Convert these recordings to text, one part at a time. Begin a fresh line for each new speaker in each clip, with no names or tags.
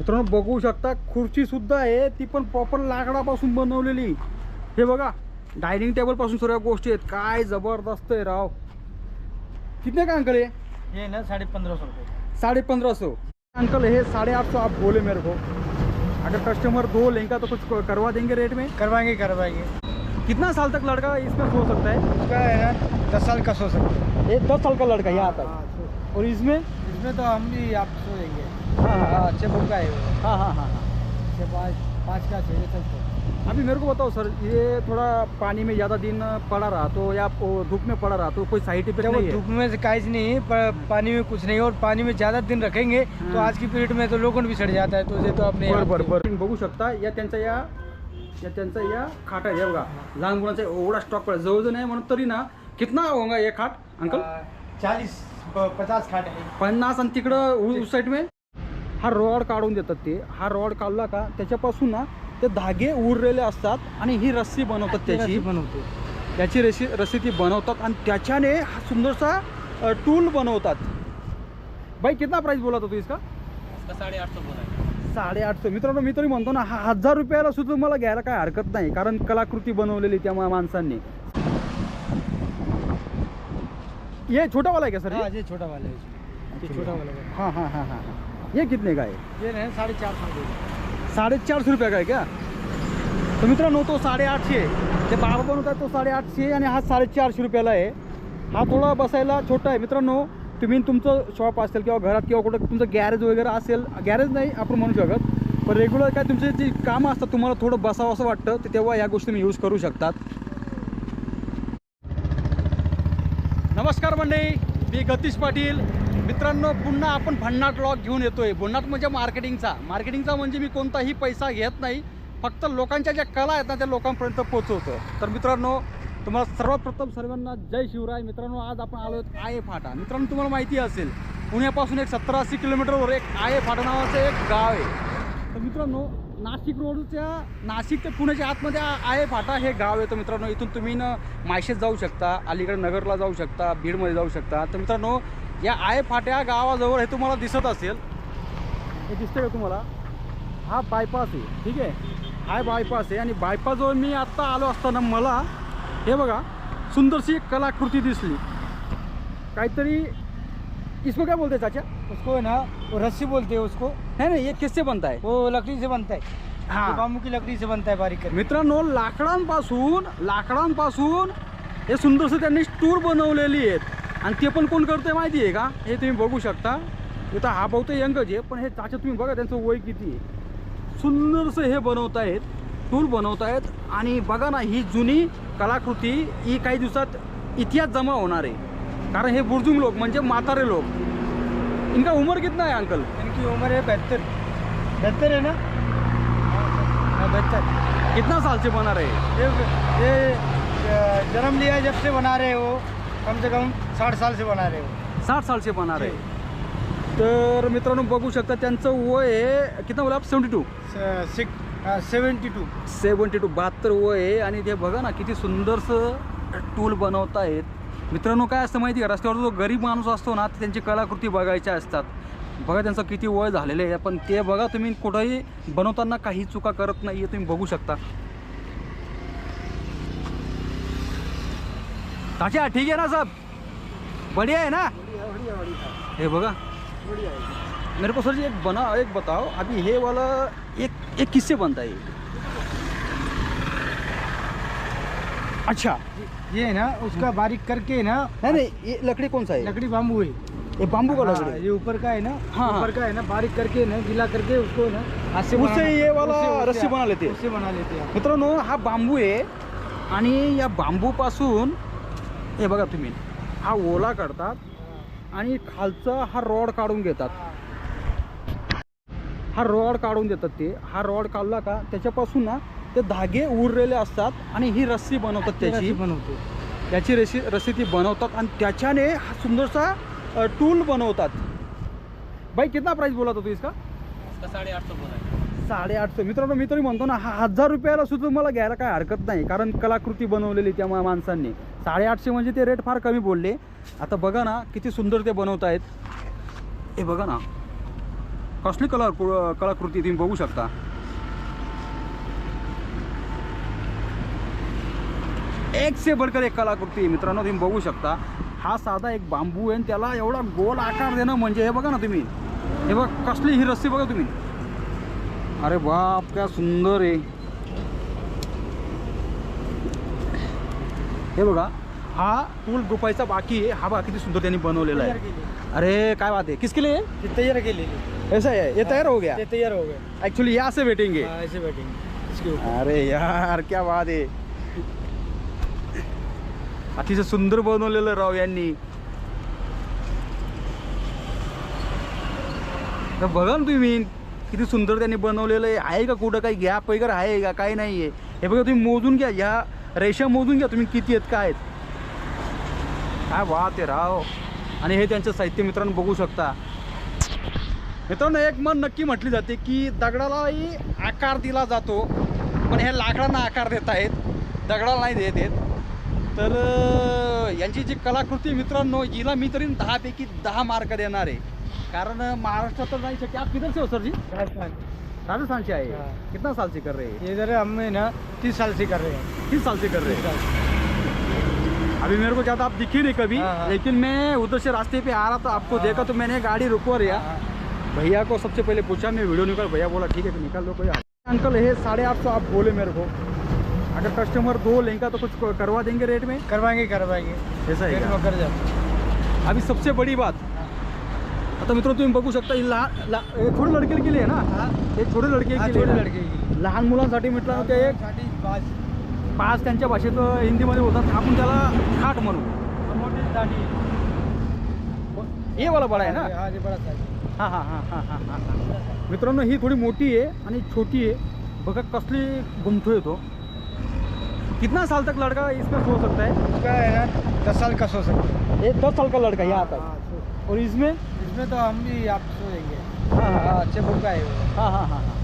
मित्रांनो बघू शकता खुर्ची सुद्धा आहे. ती पण प्रॉपर लाकडापासून बनवलेली. हे बघा डायनिंग टेबलपासून सर्व गोष्टी आहेत. काय जबरदस्त आहे राव. कितने का अंकल ये
ये ना साढ़े पंद्रह सौ रुपये.
साढ़े पंद्रह सौ अंकल ये साढ़े आठ सौ आप बोले मेरे को. अगर कस्टमर दो लेंगे तो कुछ करवा देंगे रेट में?
करवाएंगे करवाएंगे.
कितना साल तक लड़का इसमें सो सकता है?
उसका है ना दस साल का सो सकते
ये दस साल का लड़का यहाँ तक।
हाँ, सो-
और इसमें?
इसमें तो हम भी आप सो देंगे।
हाँ हाँ
हाँ. बुक का है वो
हाँ हाँ हाँ हाँ.
छः पाँच पाँच का चाहिए चल तो
अभी मेरे को बताओ सर. ये थोड़ा पानी में ज़्यादा दिन पड़ा रहा तो या वो धूप में पड़ा रहा तो कोई साइड इफेक्ट
देखो
नहीं है।
धूप में से काइज नहीं पर पानी में कुछ नहीं और पानी में ज़्यादा दिन रखेंगे तो
हाँ।
आज की पीरियड में तो लोगों भी सड़ जाता है तो ये तो अपने
बरं तुम्ही बघू शकता या त्यांचा या या त्यांचा या खाट आहे हे बघा. लहान मुलांचा एवढा स्टॉक पडला. जवळजवळ नाही म्हणून तरी ना कितना होगा ये खाट अंकल?
चालीस पचास खाट है
पन्नास आणि तिकडं उस साईड में? हा रॉड काढून देतात ते. हा रॉड काढला का त्याच्यापासून ना ते धागे उरलेले असतात आणि ही रस्सी बनवतात त्याची.
बनवते.
त्याची रशी रस्सी ती बनवतात आणि त्याच्याने हा सुंदरसा टूल बनवतात. भाई कितना प्राइस बोला होता तू इसका
इसका साढ़े आठ सौ बोला.
साडेआठशे. मित्रांनो मी तरी म्हणतो ना हा हजार रुपयाला सुद्धा मला घ्यायला काय हरकत नाही कारण कलाकृती बनवलेली त्या माणसांनी. ये छोटा वाला है क्या सर? ये?
ये? छोटा वाला इसमें। ये छोटा वाला हाँ
हाँ हाँ हाँ हाँ. ये कितने का है?
ये है साढ़े चार सौ रुपये
साडेचारशे रुपये का आहे क्या? तर मित्रांनो तो साडेआठशे ते बाबा बनवतात तो साडेआठशे आणि हा साडेचारशे रुपयाला आहे हा। थोडा बसायला छोटा आहे मित्रांनो तुम्ही तुमचं शॉप असेल किंवा घरात किंवा कुठं तुमचं गॅरेज वगैरे असेल गॅरेज नाही आपण म्हणू शकत. पण रेग्युलर काय तुमचे जी कामं असतात तुम्हाला थोडं बसावं असं वाटतं तर तेव्हा या गोष्टी तुम्ही यूज करू शकतात. नमस्कार मंडळी मी गतीश पाटील. मित्रांनो पुन्हा आपण भन्नाट लॉग घेऊन येतोय. भन्नाट म्हणजे मार्केटिंगचा मार्केटिंगचा म्हणजे मी कोणताही पैसा घेत नाही. फक्त लोकांच्या ज्या कला आहेत ना त्या लोकांपर्यंत पोहोचवतो. तर मित्रांनो तुम्हाला सर्वप्रथम सर्वांना जय शिवराय. मित्रांनो आज आपण आलो आहोत आये फाटा मित्रांनो तुम्हाला माहिती असेल पुण्यापासून एक सत्तर अस्सी किलोमीटरवर एक आये फाटा नावाचं एक गाव आहे. तर मित्रांनो नाशिक रोडच्या नाशिक ते पुण्याच्या आतमध्ये आहे फाटा हे गाव येतं मित्रांनो इथून तुम्ही ना मायशेत जाऊ शकता अलीकडे नगरला जाऊ शकता बीडमध्ये जाऊ शकता. तर मित्रांनो या आय फाट्या गावाजवळ हे तुम्हाला दिसत असेल. हे दिसतंय का तुम्हाला? हा बायपास आहे ठीक आहे? हा बायपास आहे आणि बायपासजवळ मी आत्ता आलो असताना मला हे बघा सुंदरशी एक कलाकृती दिसली. काहीतरी इसको क्या बोलते हैं चाचा?
उसको है ना रस्सी बोलते हैं उसको।
नहीं नहीं ये किससे बनता है
वो लकड़ी से बनता है।
हाँ।
की लकड़ी से बनता है बारीक
मित्रांनो लाकडांपासून लाकडांपासून हे सुंदरसं त्यांनी स्टूल बनवलेली आहेत. आणि ते पण कोण करतंय माहिती आहे का? हे तुम्ही बघू शकता. इथं हा बहुतेक यंगच आहे पण हे चाचा तुम्ही बघा त्यांचं वय किती आहे. सुंदरसं हे बनवत आहेत टूल बनवत आहेत आणि बघा ना ही जुनी कलाकृती ही काही दिवसात इतिहास जमा होणार आहे. कारण हे बुजुर्ग लोक म्हणजे म्हातारे लोक. इनका उमर कितना है अंकल
इनकी उम्र है बहत्तर. बहत्तर है ना? हाँ बहत्तर.
कितना साल से बना रहे हैं?
ये जन्म लिया है जब से बना रहे हो। कम से कम साठ साल से बना रहे हो।
साठ साल से बना रहे तर मित्रांनो बघू शकता त्यांचं वय आहे किती बोला? Seventy two.
Six seventy two.
Seventy two बहात्तर वय आहे आणि ते बघा ना किती सुंदरसं टूल बनवत आहेत मित्रांनो काय असतं माहिती आहे का? रस्त्यावर जो गरीब माणूस असतो ना ते त्यांची कलाकृती बघायच्या असतात. बघा त्यांचं किती वय झालेलं आहे. पण ते बघा तुम्ही कुठंही बनवताना काही चुका करत नाही तुम्ही बघू शकता. अच्छा ठीक आहे ना सब? बढ़िया है ना? हे बघा. मेरे को सर जी एक बना एक बताओ अभी ये वाला एक एक किससे बनता है? अच्छा
ये है ना उसका बारीक करके ना
नहीं नहीं ये लकड़ी कौन सा है?
लकड़ी बाम्बू है।
ये बाम्बू का
हाँ,
लकड़ी
ये ऊपर का है ना
हाँ, हाँ।
ऊपर का है ना बारीक करके ना गीला करके उसको ना
उससे ये वाला रस्सी बना लेते हैं।
उससे बना लेते हैं।
मित्रांनो हा बांबू आहे आणि या बांबूपासून हे बघा तुम्ही. हा ओला काढतात आणि खालचा हा रॉड काढून घेतात. हा रॉड काढून देतात ते. हा रॉड काढला का त्याच्यापासून ना ते धागे उरलेले असतात आणि ही रस्सी बनवतात त्याची.
बनवते.
त्याची रशी रस्सी ती बनवतात आणि त्याच्याने हा सुंदरसा टूल बनवतात. भाई कितना प्राइस बोला होता इसका
उसका साढ़े आठ सौ बोला. है
साडेआठशे. मित्रांनो मी तरी म्हणतो ना हा हजार रुपयाला सुद्धा मला घ्यायला काय हरकत नाही कारण कलाकृती बनवलेली त्या माणसांनी. साडेआठशे म्हणजे ते रेट फार कमी बोलले. आता बघा ना किती सुंदर ते बनवत आहेत. हे बघा ना. कसली कला कलाकृती तुम्ही बघू शकता. एक से बडकर एक कलाकृती मित्रांनो तुम्ही बघू शकता. हा साधा एक बांबू आहे आणि त्याला एवढा गोल आकार देणं म्हणजे हे बघा ना तुम्ही. हे बघा कसली ही रस्सी बघा तुम्ही. अरे बाप काय सुंदर आहे. हे बघा हा पूल गुपायचा बाकी आहे हा बघा किती सुंदर त्यांनी बनवलेला आहे. अरे काय बात है किसके लिए?
ये तैयार केलेली.
ऐसा है ये तैयार हो गया?
ये तैयार हो गया.
एक्चुअली यहाँ से बैठेंगे
हाँ, ऐसे बैठेंगे इसके ऊपर
अरे यार क्या बात आहे. अतिशय सुंदर बनवलेलं राव यांनी. तर बघा ना तुम्ही किती सुंदर त्यांनी बनवलेलं आहे. आहे का कुठं काही गॅप वगैरे आहे का? काही नाही आहे हे बघा तुम्ही मोजून घ्या. ह्या रेषा मोजून घ्या तुम्ही किती आहेत काय आहेत. काय वाह ते राव. आणि हे त्यांचं साहित्य मित्रांनो बघू शकता. मित्रांनो एक मन नक्की म्हटली जाते की दगडालाही आकार दिला जातो पण ह्या लाकडांना आकार देत आहेत. दगडाला नाही देत आहेत. तर यांची जी कलाकृती मित्रांनो हिला मी तरी दहापैकी दहा मार्क देणार आहे. कारण महाराष्ट्रात तर नाही शक्य आप किधर से हो सर जी
राजस्थान.
राजस्थान से आए
हाँ।
कितना साल से कर रहे हैं?
इधर हम ना तीस साल से कर रहे हैं।
तीस साल से कर रहे हैं? अभी मेरे को ज़्यादा आप दिखे नहीं कभी
हाँ, हाँ।
लेकिन मैं उधर से रास्ते पे आ रहा था आपको
हाँ।
देखा तो मैंने गाड़ी रुकवा रिया
हाँ,
भैया को सबसे पहले पूछा मैं वीडियो निकाल। भैया बोला ठीक है तो निकाल दो कोई अंकल है साढ़े आठ सौ आप बोले मेरे को। अगर कस्टमर दो लेंगे तो कुछ करवा देंगे रेट में?
करवाएँगे करवाएँगे।
ऐसा है
कर
अभी सबसे बड़ी बात आता मित्र तुम्ही बघू शकता ही लहान ला- हे छोटे लडके के लिए ना?
हाँ.
हे छोटे लडके
हाँ,
के लिए
छोटे
ना.
लड़के की
लहान मुलांसाठी म्हटलं ते एक
पाच.
त्यांच्या भाषेत हिंदीमध्ये होतात आपण त्याला खाट म्हणू.
साठी
हे वाला बडा आहे ना?
हाँ
हां हां हां हां हां हां हां मित्रांनो ही थोडी मोठी आहे आणि छोटी आहे. बघा कसली गुमठो तो कितना साल तक लड़का इसमें सो सकता है?
इसका है ना दस साल का सो सकते हैं.
ये दस साल का लड़का यहाँ तक
हाँ, सो-
और इसमें?
इसमें तो हम भी आप सो देंगे
हाँ हाँ
हाँ। अच्छे बुक का है
हाँ हाँ हाँ हाँ।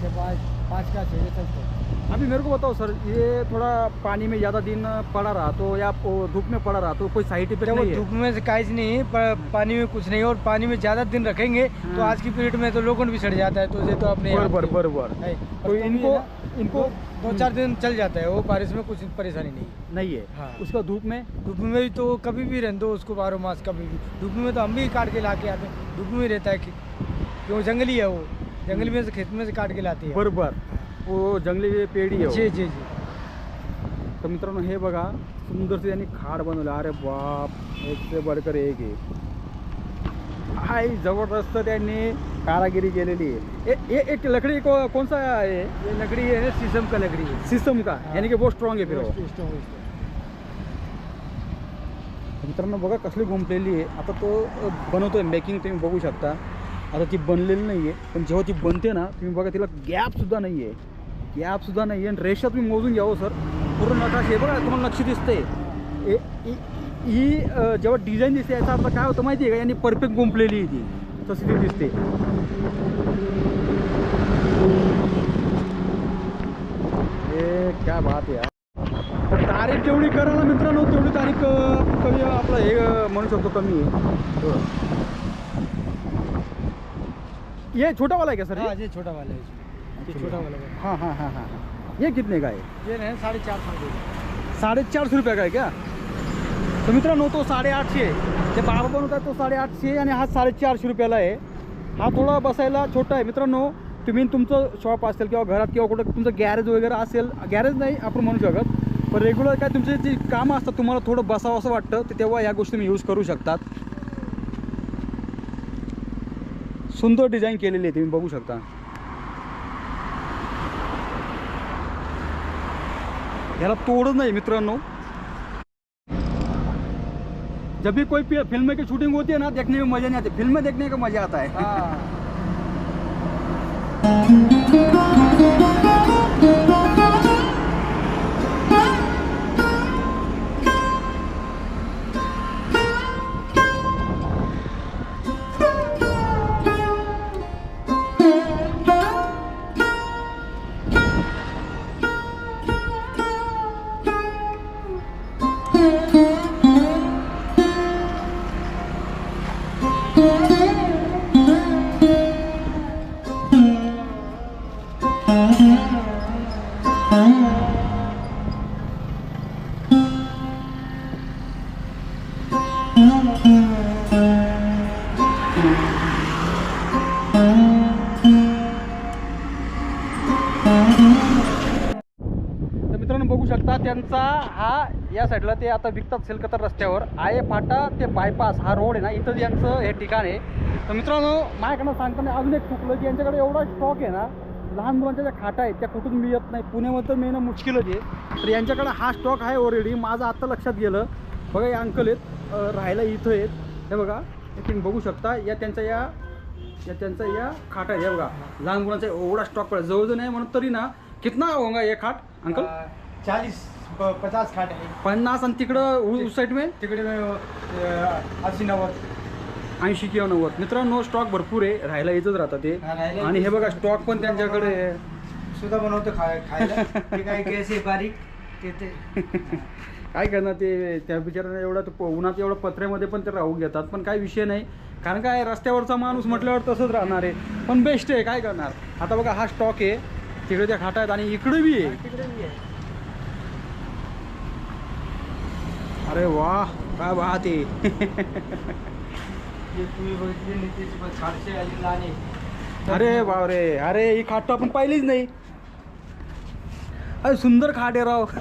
छः पाँच पाँच का छः चलते
अभी मेरे को बताओ सर ये थोड़ा पानी में ज़्यादा दिन पड़ा रहा तो या धूप में पड़ा रहा तो कोई साइड इफ़ेक्ट नहीं है?
धूप में से काइज नहीं पर पानी में कुछ नहीं और पानी में ज़्यादा दिन रखेंगे तो। आज की पीरियड में तो लोगों भी सड़ जाता है तो ये तो अपने आप
बरोबर
ही
बरोबर।
है।
तो
पर भी
इनको इनको
दो चार दिन चल जाता है वो बारिश में कुछ परेशानी नहीं।
नहीं है?
हाँ।
उसका धूप में?
धूप में भी तो कभी भी रहने दो उसको बारह मास कभी भी। धूप में तो हम भी काट के ला के आते हैं। धूप में ही रहता है कि क्यों? जंगली है वो। जंगली में से खेत में से काट के लाती है।
बरोबर। वो जंगली पेड़ी आहे
जी जी जी।
तर मित्रांनो हे बघा सुंदरसे त्यांनी खाड बनवलं. अरे बाप एक से बडकर एक आहे. हाय जबरदस्त त्यांनी कारागिरी केलेली आहे. एक लकड़ी को कौन सा है
ये लकड़ी है ना शीशम का लकड़ी है
सिस्टम का. यानी कि बहुत स्ट्रॉंग आहे फिर मित्रांनो बघा कसली गुंपलेली आहे. आता तो बनवतोय. मेकिंग तुम्ही बघू शकता. आता ती बनलेली नाही आहे पण जेव्हा ती बनते ना तुम्ही बघा तिला गॅपसुद्धा नाही आहे गॅपसुद्धा नाही आहे आणि रेषा तुम्ही मोजून घ्यावं सर. पूर्ण नकाशे. बघा तुम्हाला नक्षी दिसते ही जेव्हा डिझाईन दिसते याचा अर्थ काय होतं माहिती आहे का? यांनी परफेक्ट गुंपलेली आहे ती. तशी ती दिसते. ए क्या बात आहे यार. तर तारीख जेवढी करा ना मित्रांनो तेवढी तारीख कमी आपलं हे म्हणू शकतो कमी आहे. ये छोटा वाला है क्या सर?
हाँ
ये
ये छोटा वाला है इसमें। ये छोटा वाला है
हाँ हाँ हाँ हाँ. हाँ ये कितने का है
ये है साढ़े चार सौ रुपये
का आहे का तर मित्रांनो तो साडेआठशे ते बाबा होता तो साडेआठशे आणि हा साडेचारशे रुपयाला आहे. हा थोडा बसायला छोटा आहे. मित्रांनो तुम्ही तुमचं शॉप असेल किंवा घरात किंवा कुठं तुमचं गॅरेज वगैरे असेल गॅरेज नाही आपण म्हणू शकत पण रेग्युलर काय तुमचे जे कामं असतात तुम्हाला थोडं बसावं असं वाटतं ते तेव्हा या गोष्टी तुम्ही यूज करू शकतात. सुंदर डिझाईन केलेली आहे तुम्ही बघू शकता. याला तोडच नाही मित्रांनो. जब भी कोई फिल्म की शूटिंग होती है ना देखने में मजा नहीं आती। फिल्म में देखने का मजा आता है। आता विकतात सेलकतर रस्त्यावर. आये फाटा ते बायपास हा रोड आहे ना इथं यांचं हे ठिकाण आहे. तर मित्रांनो माझ्याकडनं सांगताना अजून एक चुकलं की यांच्याकडे एवढा स्टॉक आहे ना लहान मुलांच्या ज्या खाटा आहेत त्या कुठून मिळत नाही. पुण्यामध्ये तर मिळणं मुश्किलच आहे. तर यांच्याकडे हा स्टॉक आहे ऑलरेडी माझं आत्ता लक्षात गेलं. बघा हे अंकल आहेत. राहायला इथं आहेत. हे बघा तुम्ही बघू शकता. या त्यांच्या या या त्यांचा या खाट आहे बघा लहान मुलांचा एवढा स्टॉक पडला. जवळजवळ नाही म्हणून तरी ना कितना होगा हे खाट अंकल
चाळीस. पचास खाट है
पन्नास आणि तिकडं साईड में
तिकडे अ, नव्वद.
ऐंशी किंवा नव्वद. मित्रांनो स्टॉक भरपूर आहे. राहायला इथंच राहतात ते.
हा, राहायला
आणि हे. बघा स्टॉक पण त्यांच्याकडे आहे.
सुद्धा बनवतो खाय खायला. ते काय कैसे बारीक? ते ते.
काय करणार ते? त्या बिचाऱ्यांना एवढं ते प- उन्हात एवढं पत्र्यामध्ये पण ते राहू घेतात. पण काही विषय नाही. कारण काय रस्त्यावरचा माणूस म्हटल्यावर तसंच राहणार आहे. पण बेस्ट आहे. काय करणार? आता बघा हा स्टॉक आहे. तिकडे त्या खाटा आहेत आणि इकडे बी आहे.
तिकडे आहे.
अरे वा काय वाहत
तुम्ही बघितले नितीश साडशे आणि लहान
अरे अरे ही खाट तर आपण पाहिलीच नाही. अरे सुंदर खाट आहे राव.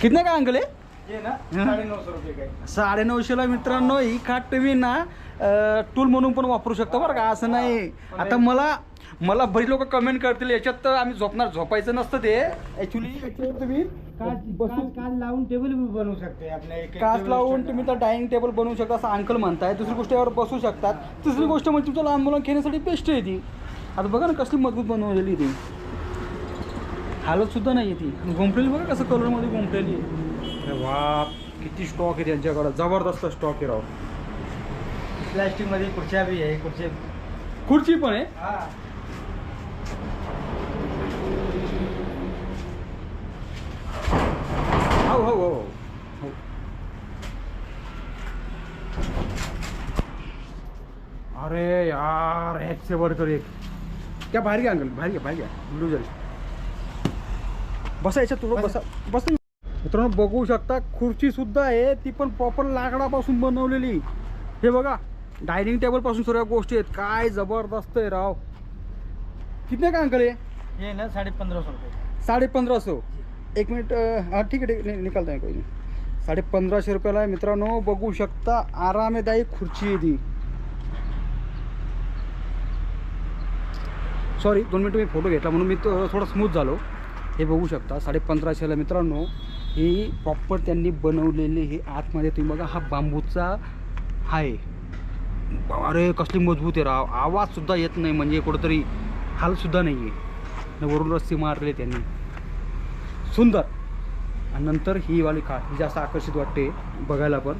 कितने का अंकल आहे
ये ना. साडे नऊशे रुपये काय?
साडे नऊशेला मित्रांनो ही खाट तुम्ही ना टूल म्हणून पण वापरू शकता बरं का असं नाही. आता मला मला बरीच लोक कमेंट करतील याच्यात तर आम्ही झोपणार झोपायचं नसतं ते. याच्यावर तुम्ही
काच लावून टेबल बनवू शकते
काच. तुम्ही तर डायनिंग टेबल बनवू शकता असं अंकल म्हणताय. दुसरी गोष्ट यावर बसू शकतात. तिसरी गोष्ट म्हणजे तुमच्या लहान मुलांना खेळण्यासाठी बेस्ट आहे ती. आता बघा ना कसली मजबूत बनवलेली ती. हालत सुद्धा नाही ती. गुंफलेली बघा कसं कलरमध्ये अरे वा किती स्टॉक आहे त्यांच्याकडं. जबरदस्त स्टॉक आहे राव.
प्लास्टिकमध्ये खुर्च्या बी आहे खुर्च्या
खुर्ची पण आहे?
हा.
हो हो हो हो. अरे यार एक से बढ़कर एक. क्या बाहेर घ्या अंकल बाहेर घ्या बाहेर घ्या व्हिडिओ जाईल बसा याच्यात थोडं बसा. बस. मित्रांनो बघू शकता खुर्ची सुद्धा आहे ती पण प्रॉपर लाकडापासून बनवलेली. हे बघा. डायनिंग टेबलपासून सर्व गोष्टी आहेत. काय जबरदस्त आहे राव. कितने का अंकल आहे
ये ना साडे पंधरा सौ रुपये.
साडे पंधरा सौ एक मिनिट हा ठीक आहे ठीक आहे. निकालता नाही. साडे पंधराशे रुपयाला आहे मित्रांनो. बघू शकता आरामदायी खुर्ची आहे ती. सॉरी दोन मिनटं मी फोटो घेतला म्हणून मी तो थोडा स्मूथ झालो. हे बघू शकता साडे पंधराशेला मित्रांनो. ही प्रॉपर त्यांनी बनवलेली हे आतमध्ये तुम्ही बघा हा बांबूचा आहे अरे कसली मजबूत आहे राव. आवाजसुद्धा येत नाही म्हणजे कुठंतरी हालसुद्धा नाही आहे. आणि वरून रस्सी मारले त्यांनी. सुंदर. आणि नंतर ही वाली खाट ही जास्त आकर्षित वाटते बघायला पण.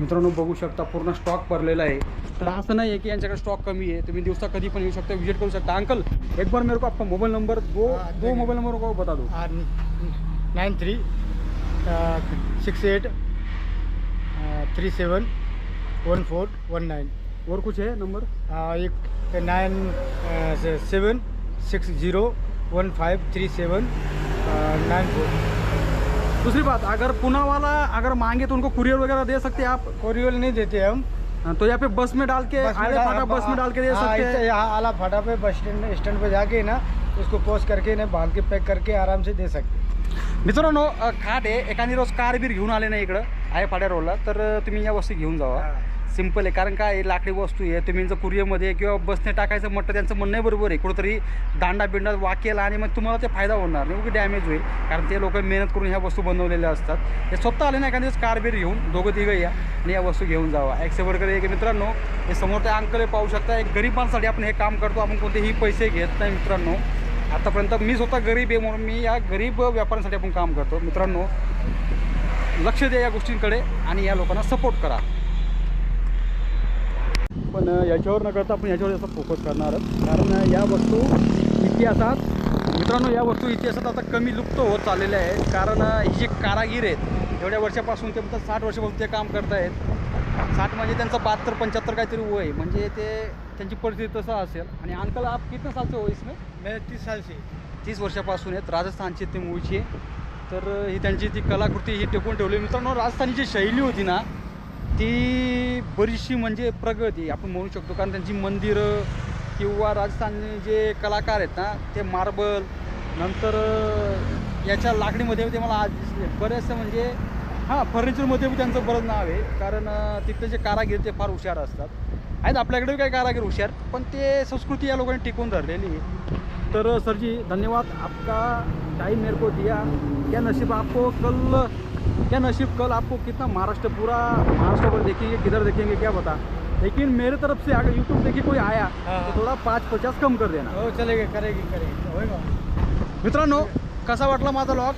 तर मित्रांनो बघू शकता पूर्ण स्टॉक भरलेला आहे. तर असं नाही आहे की यांच्याकडे स्टॉक कमी आहे. तुम्ही दिवसा कधी पण येऊ शकता विजिट करू शकता. अंकल एक बार मेरे को आपका मोबाइल नंबर दो दो। मोबाइल नंबर को बता दो.
Nine three six eight three seven one four one nine
और कुछ है नंबर
एक nine seven six zero one five three seven nine four
दूसरी बात अगर पुणे वाला अगर मांगे तो उनको कुरियर वगैरह दे सकते हैं आप
कोरियल नहीं देते हम।
तो यहाँ पे बस में डाल के
बस में
आले फाटा बस में डाल के दे सकते हैं।
यहाँ आला फाटा पे बस स्टैंड स्टैंड पे जाके ना उसको पोस्ट करके ना बांध के पैक करके आराम से दे सकते
मित्रांनो खाट आहे एखादी रोज कार बीर घेऊन आले ना इकडं आहे फाड्या रोडला तर तुम्ही या वस्तू घेऊन जावा. सिंपल आहे. कारण काय लाकडी वस्तू आहे तुम्ही जर कुरियरमध्ये किंवा बसने टाकायचं म्हटलं त्यांचं म्हणणं आहे बरोबर आहे. कुठंतरी दांडा बिंडा वाकेला आणि मग तुम्हाला ते फायदा होणार नाही. की डॅमेज होईल. कारण ते लोक मेहनत करून ह्या वस्तू बनवलेल्या असतात. हे स्वतः आले नाही एखाद्या दिवस कार बीर घेऊन दोघं तिघं या आणि या वस्तू घेऊन जावा. ॲक्सेबरकर एक मित्रांनो. हे समोर ते अंकल पाहू शकता. एक गरिबांसाठी आपण हे काम करतो. आपण कोणतेही पैसे घेत नाही मित्रांनो. आतापर्यंत मी स्वतः गरीब आहे म्हणून मी या गरीब व्यापाऱ्यांसाठी आपण काम करतो. मित्रांनो लक्ष द्या या गोष्टींकडे आणि या लोकांना सपोर्ट करा. पण याच्यावर न करता आपण याच्यावर जास्त फोकस करणार आहोत. कारण या वस्तू इतिहासात मित्रांनो या वस्तू इतिहासात आता कमी लुप्त होत चाललेल्या आहेत. कारण ही जे कारागीर आहेत एवढ्या वर्षापासून ते म्हणतात साठ वर्षापासून ते काम करत आहेत. साठ म्हणजे त्यांचं बहात्तर पंच्याहत्तर काहीतरी वय आहे. म्हणजे ते त्यांची परिस्थिती तसं असेल. आणि अंकल आप कितने साल से हो इसमें?
मैं तीस साल से.
तीस वर्षापासून आहेत. राजस्थानचे ते मूळचे. तर ही त्यांची ती कलाकृती ही टिकून ठेवली. मित्रांनो राजस्थानीची शैली होती ना ती बरीचशी म्हणजे प्रगती आपण म्हणू शकतो कारण त्यांची मंदिरं किंवा राजस्थानी जे कलाकार आहेत ना ते मार्बल नंतर याच्या लाकडीमध्ये ते मला आज दिसले. बरेचसे म्हणजे हां फर्निचरमध्ये पण त्यांचं बरंच नाव आहे. कारण तिथले जे कारागीर ते फार हुशार असतात. आहेत आपल्याकडे काही कारागीर हुशार पण ते संस्कृती या लोकांनी टिकवून धरलेली आहे. तर सर जी धन्यवाद. आपका टाइम मेरे को दिया. या नसीब आपको कल क्या नसीब कल आपको कितना महाराष्ट्र पूरा महाराष्ट्र पर देखेंगे किधर देखेंगे क्या बता लेकिन मेरे तरफ से अगर यूट्यूब देखिए कोई आया तो। थोड़ा पाच पचास कम कर देना।
हो चलेगी करेगी करेगी।
मित्रांनो कसा वाटला माझा लॉग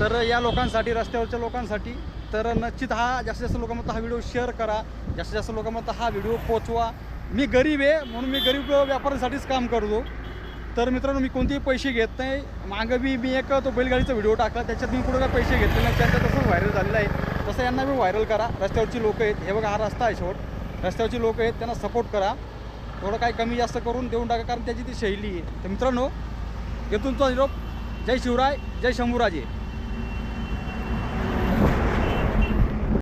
तर या लोकांसाठी रस्त्यावरच्या लोकांसाठी तर निश्चित हा जास्तीत जास्त लोकांमध्ये हा व्हिडिओ शेअर करा. जास्तीत जास्त लोकांमध्ये हा व्हिडिओ पोचवा. मी गरीब आहे म्हणून मी गरीब व्यापाऱ्यांसाठीच काम करतो. तर मित्रांनो मी कोणतेही पैसे घेत नाही. मागं बी मी एक तो बैलगाडीचा व्हिडिओ टाकला. त्याच्यात मी कुठं काय पैसे घेतले नाही. त्यांचं तसं व्हायरल झालेलं आहे. तसं यांना मी व्हायरल करा. रस्त्यावरची लोकं आहेत. हे बघा हा रस्ता आहे शेवट. रस्त्यावरची लोकं आहेत त्यांना सपोर्ट करा. थोडं काही कमी जास्त करून देऊन टाका कारण त्याची ती शैली आहे. तर मित्रांनो येथूनचा निरोप. जय शिवराय जय शंभूराजे.